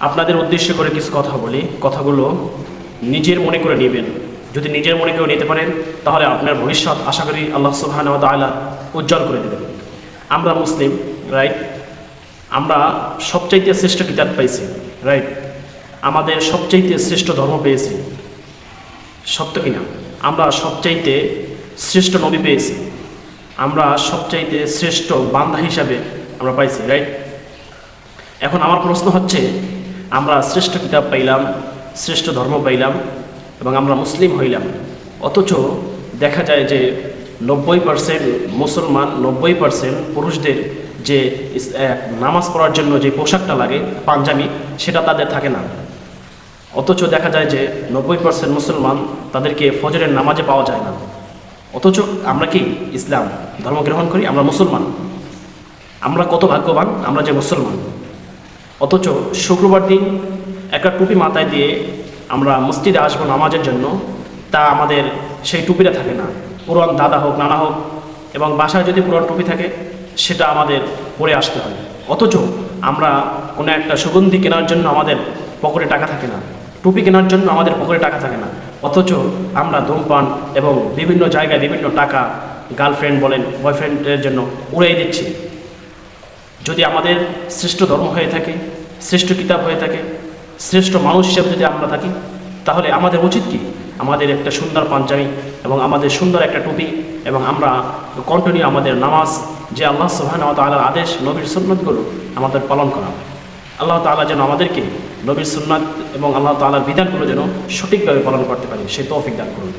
আপনাদের উদ্দেশ্য করে কিছু কথা বলি। কথাগুলো নিজের মনে করে নেবেন। যদি নিজের মনে করে নিতে পারেন তাহলে আপনার ভবিষ্যৎ আশা করি আল্লাহ সুবহান তাআলা উজ্জ্বল করে দেবেন। আমরা মুসলিম রাইট আমরা সবচাইতে শ্রেষ্ঠ কিতাব পাইছি রাইট আমাদের সবচাইতে শ্রেষ্ঠ ধর্ম পেয়েছি। সত্য কিনা? আমরা সবচাইতে শ্রেষ্ঠ নবী পেয়েছি। আমরা সবচাইতে শ্রেষ্ঠ বান্ধা হিসাবে আমরা পাইছি রাইট এখন আমার প্রশ্ন হচ্ছে আমরা শ্রেষ্ঠ কিতাব পাইলাম, শ্রেষ্ঠ ধর্ম পাইলাম এবং আমরা মুসলিম হইলাম। অথচ দেখা যায় যে নব্বই পার্সেন্ট মুসলমান, নব্বই পার্সেন্ট পুরুষদের যে নামাজ পড়ার জন্য যে পোশাকটা লাগে, পাঞ্জাবি, সেটা তাদের থাকে না। অথচ দেখা যায় যে নব্বই পার্সেন্ট মুসলমান তাদেরকে ফজরের নামাজে পাওয়া যায় না। অথচ আমরা কি ইসলাম ধর্ম গ্রহণ করি? আমরা মুসলমান। আমরা কত ভাগ্যবান? আমরা যে মুসলমান। অথচ শুক্রবার দিন একটা টুপি মাথায় দিয়ে আমরা মসজিদে আসব নামাজের জন্য। তা আমাদের সেই টুপিটা থাকে না। পুরান দাদা হোক, নানা হোক, এবং বাসায় যদি পুরান টুপি থাকে, সেটা আমাদের পরে আসতে হয়। অথচ আমরা কোনো একটা সুগন্ধি কেনার জন্য আমাদের পকেটে টাকা থাকে না। টুপি কেনার জন্য আমাদের পকেটে টাকা থাকে না। অথচ আমরা ধূমপান এবং বিভিন্ন জায়গায় বিভিন্ন টাকা গার্লফ্রেন্ড বলেন, বয়ফ্রেন্ডের জন্য উড়াই দিচ্ছি। যদি আমাদের শ্রেষ্ঠ ধর্ম হয়ে থাকে শ্রেষ্ঠ কিতাব হয়ে থাকে শ্রেষ্ঠ মানুষ হিসেবে যদি আমরা থাকি, তাহলে আমাদের উচিত কি? আমাদের একটা সুন্দর পাঞ্জাবি এবং আমাদের সুন্দর একটা টুপি এবং আমরা কন্টিনিউ আমাদের নামাজ, যে আল্লাহ সুবহান তালার আদেশ, নবীর সুন্নতগুলো আমাদের পালন করা আল্লাহ তাআলা যেন আমাদেরকে নবীর সুন্নাত এবং আল্লাহ তাআলার বিধানগুলো যেন সঠিকভাবে পালন করতে পারি, সে তৌফিক দান করুন।